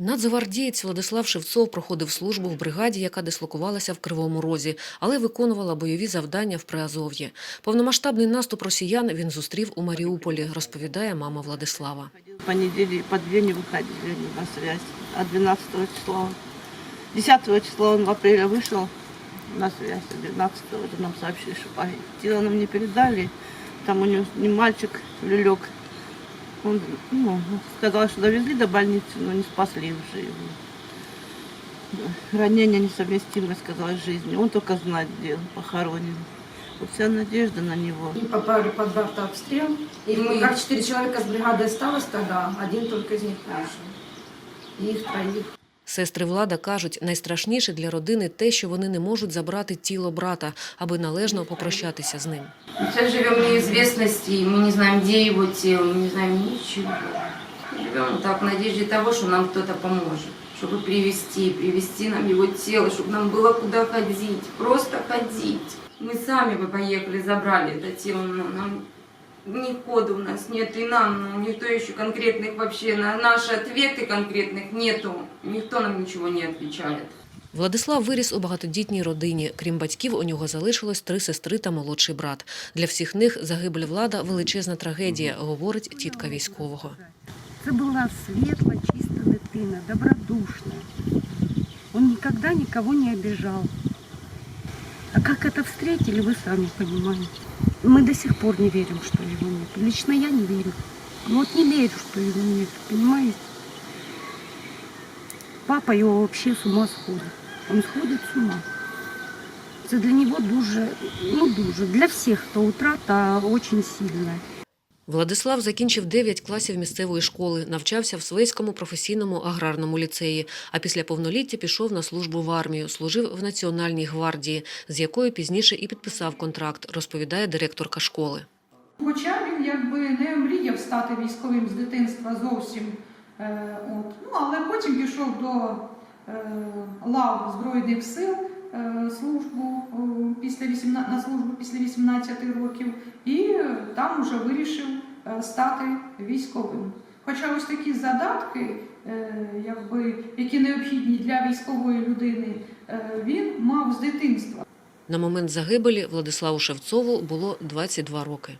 Нацгвардієць Владислав Шевцов проходив службу в бригаді, яка дислокувалася в Кривому Розі, але виконувала бойові завдання в Приазов'ї. Повномасштабний наступ росіян він зустрів у Маріуполі, розповідає мама Владислава. По неделе по две не выходили они на связь. А 12 числа, 10 числа он в апреле вышел на связь, а 12 уже нам сообщили, что погиб. Тело нам не передали, там у не мальчик, люлек. Он ну, сказал, что довезли до больницы, но не спасли уже его. Ранение несовместимое, сказала, с жизнью. Он только знать, где он похоронен. Вот вся надежда на него. И попали под автообстрел. И мы, как четыре человека с бригады осталось тогда, один только из них выжил. И их троих. Сестри Влада кажуть, найстрашніше для родини те, що вони не можуть забрати тіло брата, аби належно попрощатися з ним. Мы сейчас живем в неизвестности, и мы не знаем, где его тело, мы не знаем ничего. Живем так в надежде того, что нам кто-то поможет, чтобы привести, привести нам его тело, чтобы нам было куда ходить, просто ходить. Мы сами бы поехали, забрали это тело, но нам ни хода у нас нет, и нам, ну, никто еще конкретных вообще, на наши ответы конкретных нету, никто нам ничего не отвечает. Владислав виріс у багатодітній родині. Крім батьків, у нього залишилось три сестри та молодший брат. Для всіх них загибель влада величезна трагедія, говорить тітка військового. Це була світла, чиста дитина, добродушна. Он никогда никого не обижал. А как это встретили, вы сами понимаете. Мы до сих пор не верим, что его нет. Лично я не верю. Вот не верю, что его нет, понимаете? Папа его вообще с ума сходит. Он сходит с ума. Це для него дуже, ну дуже, для всіх то утрата очень сильная. Владислав закінчив 9 класів місцевої школи, навчався в Свейському професійному аграрному ліцеї, а після повноліття пішов на службу в армію, служив в Національній гвардії, з якою пізніше і підписав контракт, розповідає директорка школи. Хоча він якби не мріяв стати військовим з дитинства зовсім. Е, от. Ну, але потім пішов до е, лав Збройних сил е, службу, після 18, на службу після 18 років і там вже вирішив е, стати військовим. Хоча ось такі задатки, е, якби, які необхідні для військової людини, е, він мав з дитинства. На момент загибелі Владиславу Шевцову було 22 роки.